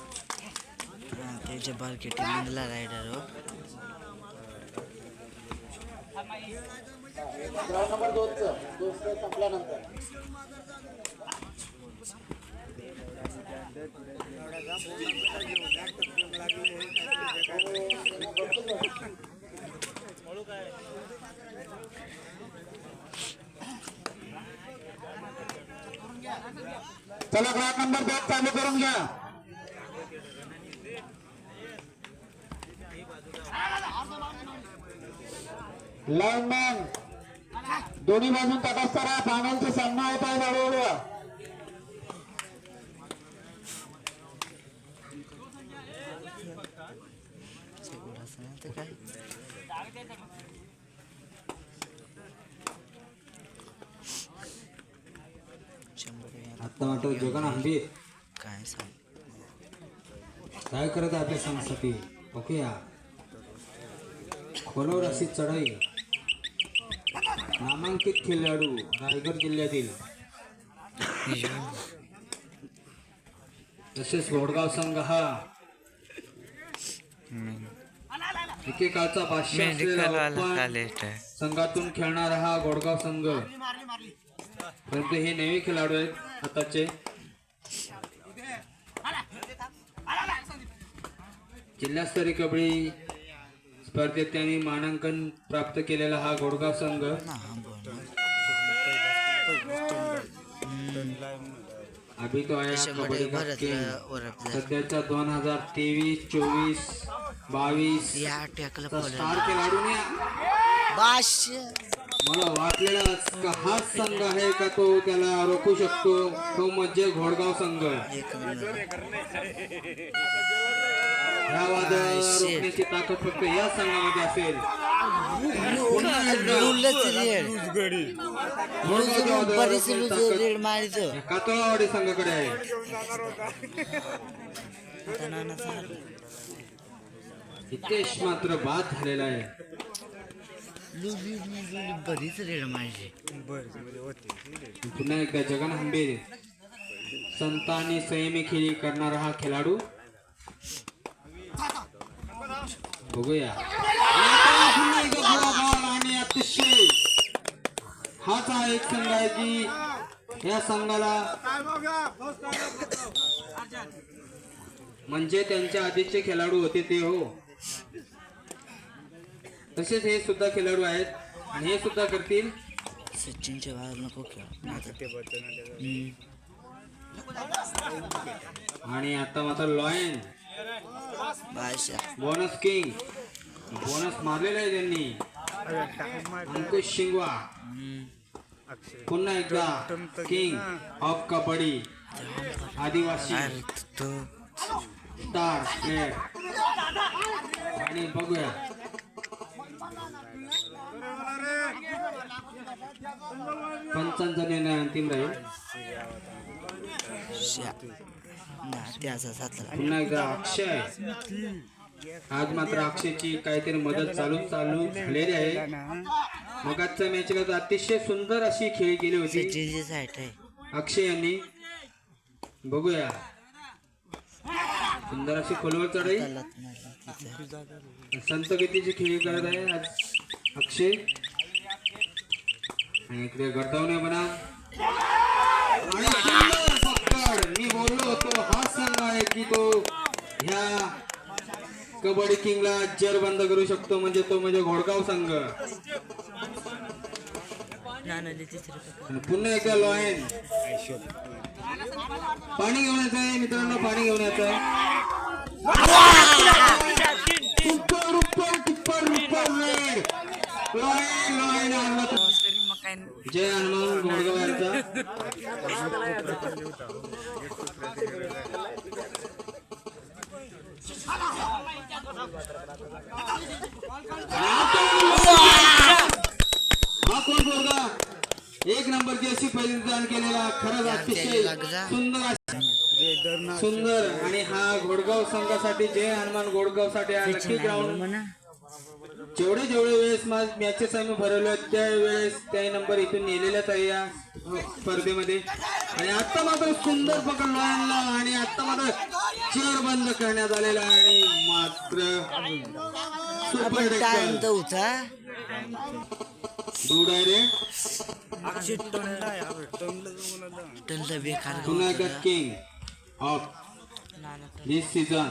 हा, ते जब्बार किटी मंडला रायडर हो। ग्राउंड नंबर दोनचं दोनचं संपल्यानंतर चला ग्राउंड नंबर दोन चालू करून घ्या. लाईनमॅन दोन्ही बाजून तटस्थ राहा फायनलचे सामना होत आहे हळूहळू. काय वाटत. जगन आंबीर काय सांग? काय करत आहे आपल्या संघासाठी ओके या. खोलवर अशी चढाई. नामांकित खेळाडू रायगड जिल्ह्यातील. तसेच वडगाव संघ हा. भाष्य लेट आहे? संघातून खेळणारा हा गोडगाव संघ. परंतु हे नवे खेळाडू आहेत आताचे जिल्हास्तरीय कबड्डी स्पर्धेत त्यांनी मानांकन प्राप्त केलेला हा गोडगाव संघ. अभी तो आया कबड्डी का भरत किंग ओरपलं सध्याचा दोन हजार तेवीस चोवीस बावीस. स्टार खेळाडूने मला वाटलेला का हाच संघ आहे का तो त्याला रोखू शकतो? तो म्हणजे घोडगाव संघ. ह्या वाद रोखण्याची ताकद फक्त या संघामध्ये असेल. लुलच संघाकडे आहे. हितेश मात्र बाद झालेला आहे. बरीच रेड मारली पुन्हा एकदा जगन हंबेरे संतांनी संयमी खेळी करणारा हा खेळाडू. बघूया. आणि अतिशय हाच हा एक संघ आहे की या संघाला म्हणजे त्यांच्या आधीचे खेळाडू होते ते हो. तसेच हे सुद्धा खेळाडू आहेत. आणि हे सुद्धा करतील. सचिनच्या बाहेर नको. आणि आता मात्र लॉयन. Bonus king. बोनस मारलेला आहे त्यांनी. अंकुश शिंगवा. हम्म. पुन्हा एकदा किंग ऑफ कबड्डी. आदिवासी. स्टार आणि बघूया. पंचांचा निर्णय अंतिम राहील. पुन्हा एकदा अक्षय. आज मात्र अक्षयची काहीतरी मदत चालू चालू झालेली आहे. मग आजच्या मॅचला तर अतिशय सुंदर अशी खेळी केली होती. अक्षय यांनी. बघूया. सुंदर अशी खोलवर चढाई. संत गतीची खेळी करत आहे आज अक्षय. आणि इकडे गडदावणे म्हणा. मी बोललो होतो हा संघ आहे की तो ह्या कबड्डी किंगला जर बंद करू शकतो म्हणजे तो म्हणजे घोडगाव संघ. पुन्हा एकदा लॉयन पाणी घेऊन यायचं आहे मित्रांनो पाणी घेऊन यायचं आहे रुपर रुपर टिप्पर रुपर रेड लॉयन लॉयन हनुमंत तरी मग काय जय हनुमान गोडगाव हा कोण एक नंबरची अशी परिधान केलेला खरंच अतिशय सुंदर सुंदर. आणि हा घोडगाव संघासाठी जय हनुमान घोडगावसाठी हा नक्की ग्राउंड म्हणा जेवढे जेवढे वेळेस मॅचेस आम्ही भरवले त्या वेळेस त्या नंबर इथून नेलेलाच आहे या स्पर्धेमध्ये. आणि आता मात्र सुंदर पकड लॉयनला आणि आता मात्र चेअर बंद करण्यात आलेला आहे आणि मात्र सुपर होता direct king of this season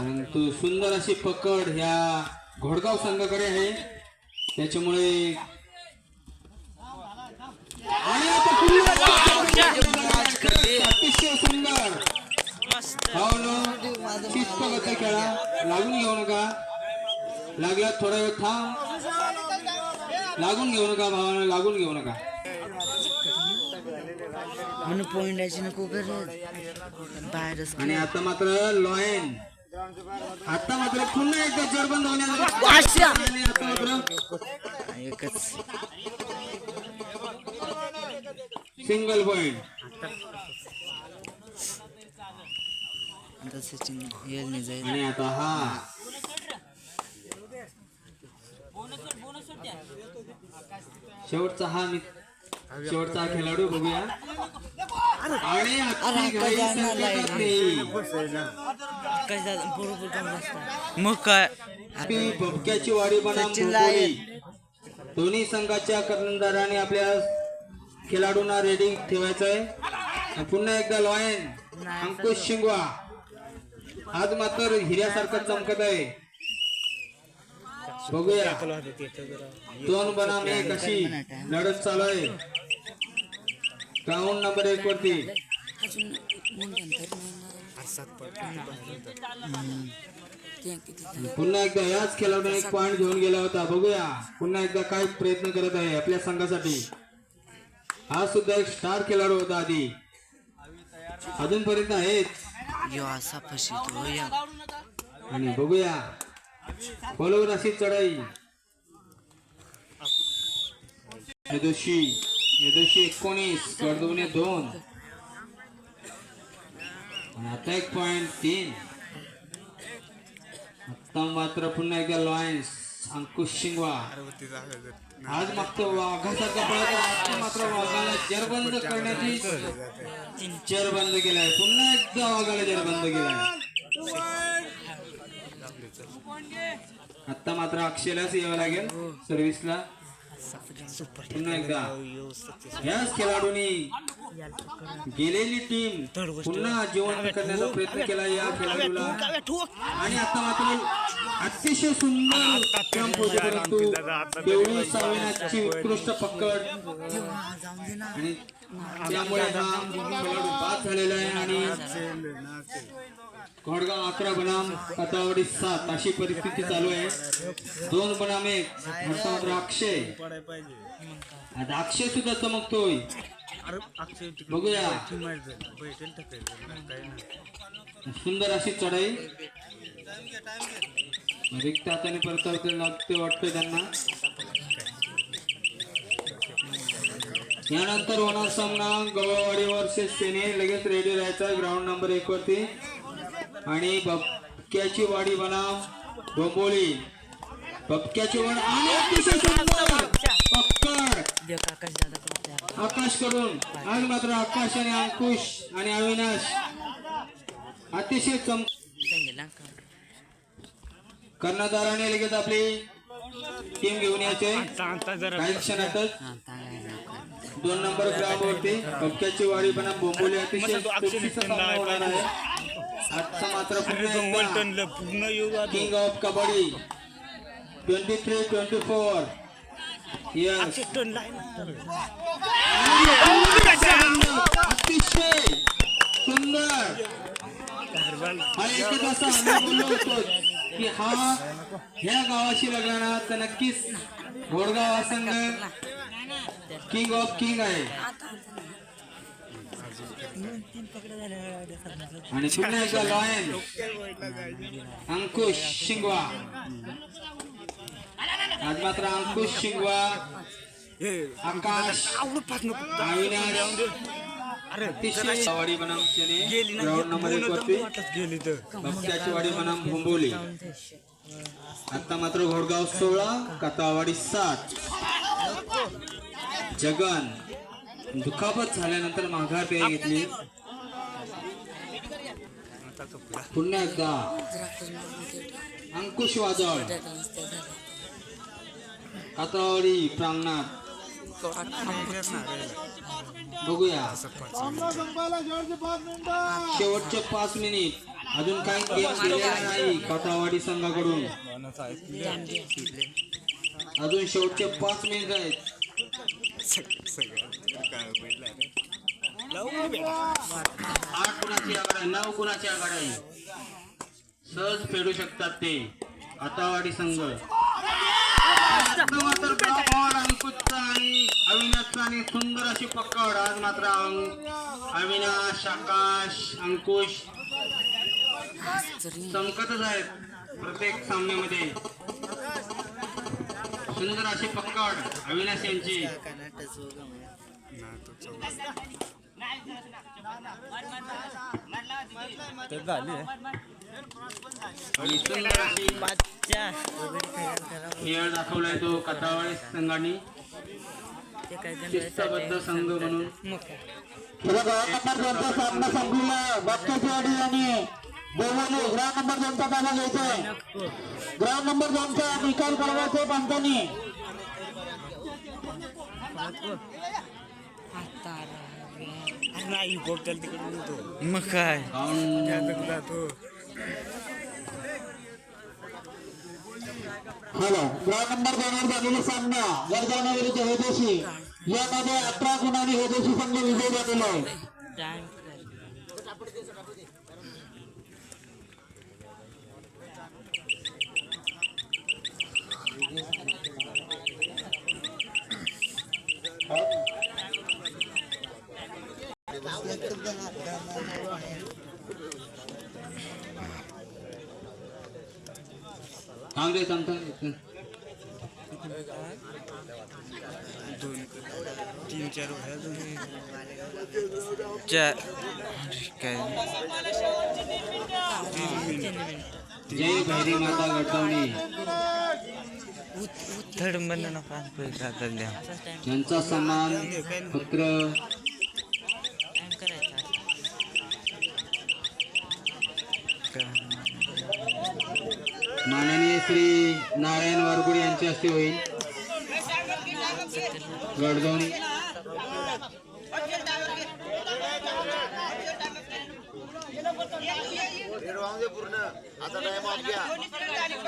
परंतु सुंदर अशी पकड ह्या घोडगाव संघाकडे आहे. त्याच्यामुळे आणि आता पुन्हा अतिशय सुंदर ना शिस्तबद्ध खेळा. लागून घेऊ नका. लागला थोडा वेळ थांब. लागून घेऊ नका भावानं लागून घेऊ नका. म्हणून पॉइंट नको करत बाहेरच आणि आता मात्र लॉयन. आता मात्र पुन्हा एकदा जरबंद मात्र एकच. सिंगल पॉइंट आता सचिन येईल जाईल आणि आता हा. शेवटचा हा मी शेवटचा खेळाडू बघूया. आणि झालं बरोबर जमलं असतं. मग काय? भपक्याची वाडी बनाम सचिन भोपोली. दोन्ही संघाच्या कर्णधाराने आपल्या खेळाडूंना रेडी ठेवायचं आहे आणि पुन्हा एकदा लॉयन अंकुश शिंगवा. आज मात्र हिऱ्यासारखं चमकत आहे. बघूया. दोन बनाम एक अशी लढत चालू आहे. ग्राउंड नंबर एक वरती. अजून मग नंतर पुन्हा एकदा याच खेळाडूने एक पॉइंट घेऊन गेला होता. बघूया. पुन्हा एकदा काय प्रयत्न करत आहे आपल्या संघासाठी. हा सुद्धा एक स्टार खेळाडू होता आधी. अजूनपर्यंत आहेत. असा आणि बघूया. खोलवर अशी चढाई. यदोशी एकोणीस दोन. आणि आता एक पॉईंट तीन. आत्ता मात्र पुन्हा एकदा लॉयन्स अंकुश शिंगवा. आज मागतो वाघासारखा पळत आता मात्र वाघाला जरबंद करण्याची जरबंद बंद केलाय. पुन्हा एकदा वाघाला जरबंद केलाय. आता मात्र अक्षयलाच यावं लागेल सर्व्हिसला पुन्हा एकदा याच खेळाडूंनी गेलेली टीम पुन्हा जिवंत करण्याचा प्रयत्न केला या खेळाडूला. आणि आता मात्र अतिशय सुंदर जंप होते परंतु तेवढी सावेनाची उत्कृष्ट पकड. आणि त्यामुळे हा खेळाडू बाद झालेला आहे आणि घोडगाव अकरा बनाम कथावडी सात. अशी परिस्थिती चालू आहे. दोन बनाम एक आता अक्षय. आता अक्षय सुद्धा चमकतोय. बघूया. सुंदर अशी चढाई. रिक्त हाताने परतावते लागते वाटतंय त्यांना. यानंतर होणार सामना गवळवाडी वर्सेस सेने. लगेच रेडी राहायचा. ग्राउंड नंबर एक वरती. आणि बपक्याची वाडी बनाम डोंबोली बपक्याची वाडी आणि आकाशकडून आज मात्र आकाश आणि अंकुश आणि अविनाश. अतिशय चम कर्णधाराने लगेच आपली टीम घेऊन यायचे. काही क्षणातच. दोन नंबर ग्राउंड वरती. बपक्याची वाडी बनाम बोंबोली अतिशय होणार आहे. आजचा मात्र एकदा king of kabaddi twenty three twenty four अतिशय सुंदर. हा एकच असा बोललो होतो की हा ह्या गावाशी लागणार तर नक्कीच घोडगाव हा संघ किंग ऑफ किंग आहे. आणि पुन्हा एकदा लॉयन अंकुश शिंगवा. आज मात्र अंकुश शिंगवा. आकाश. अविनाश वाडी बनाम सेने ग्राउंड नंबर एक वरती. वाडी आता मात्र घोडगाव सोळा कथावाडी सात. जगन. दुखापत झाल्यानंतर माघार पेय घेतली. पुन्हा एकदा. अंकुश वादळ. कातवाडी प्रांगणात. बघूया. शेवटचे पाच मिनिट. अजून काही गेम गेलेला नाही कातावाडी संघाकडून. अजून शेवटचे पाच मिनिट आहेत. आठ गुणाची आघाड आहे, नऊ गुणाची आघाड आहे. सहज फेडू शकतात ते आतावाडी संघ मात्र अंकुशचा आणि अविनाशचा आणि सुंदर अशी पकड आज मात्र अविनाश आकाश अंकुश चमकतच आहेत प्रत्येक सामन्यामध्ये सुंदर अशी पकड अविनाश यांची आणि सुंदर खेळ दाखवलाय तो कथावाळी संघाने. शिस्तबद्ध संघ म्हणून. ग्राउंड नंबर दोनचा सामना संपलेला आहे आणि नंबर दोनचा ताबा घ्यायचा ग्राउंड नंबर दोनचा निकाल कळवायचे पंचांनी नाही बोकल तिकडे येतो मग काय जातो हॅलो ग्राउंड नंबर दोनवर झालेला सामना वर्धाना विरुद्ध हेदेशी यामध्ये अठरा गुणांनी हेदेशी संघ विजय झालेला आहे. थांब तीन चार चार काय जय भैरी माता गटवणी थर्डमध्ये ना पाच पैसे आता द्या. यांचा सन्मान पत्र माननीय श्री नारायण वारगुडी यांचे हस्ते होईल.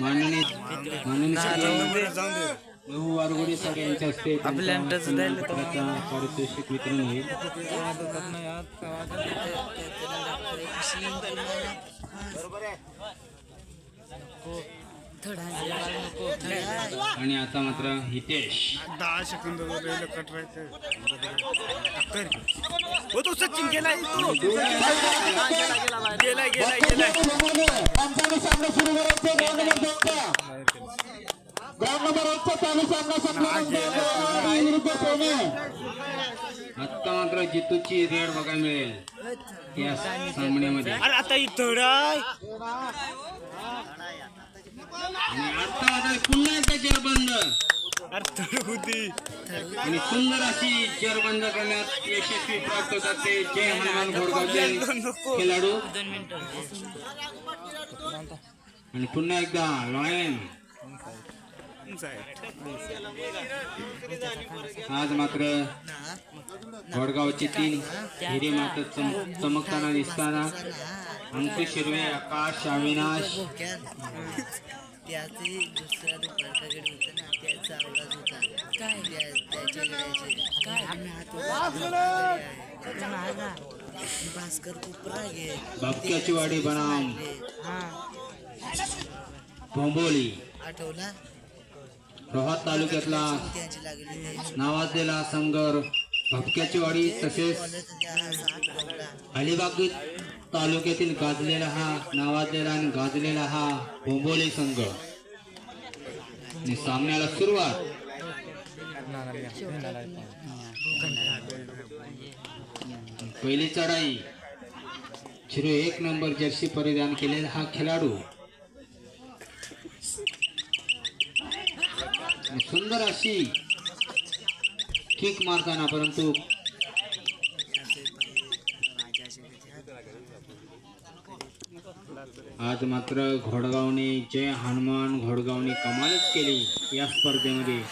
माननीय वारगुडी सर यांच्या हस्ते सन्मानपत्राचा पारितोषिक वितरण होईल. आणि आता मात्र हितेश. दहा सेकंद कट तो सचिन सोने आता मात्र जितूची रेड बघायला मिळेल. या सामन्यामध्ये. अरे आता इथं राय आणि आता मात्र पुन्हा एकदा जेरबंद आणि सुंदर अशी जेरबंद करण्यात यशस्वी प्राप्त होतात. ते जय हनुमान घोडगावचे खेळाडू. आणि पुन्हा एकदा लॉयन आज मात्र घोडगावचे तीन हिरे मात्र चम- चमकताना दिसताना अंकुश हिरवे आकाश अविनाश. त्याचे दुसरा दुपारकडे होता ना त्याचा आवाज होता. काय? भास्कर कुपरा घे बापक्याची वाडी बनाम. भोंबोली आठवला? रोहात तालुक्यातला नावाजलेला संघर भपक्याची वाडी तसेच अलिबाग तालुक्यातील गाजलेला हा नावाजलेला आणि गाजलेला हा बोंबोली संघ. सामन्याला सुरुवात. पहिली चढाई. झिरो एक नंबर जर्सी परिधान केलेला हा खेळाडू. सुंदर अशी किक मारताना परंतु आज मात्र घोडगावने जय हनुमान घोडगावने कमालच केली या स्पर्धेमध्ये.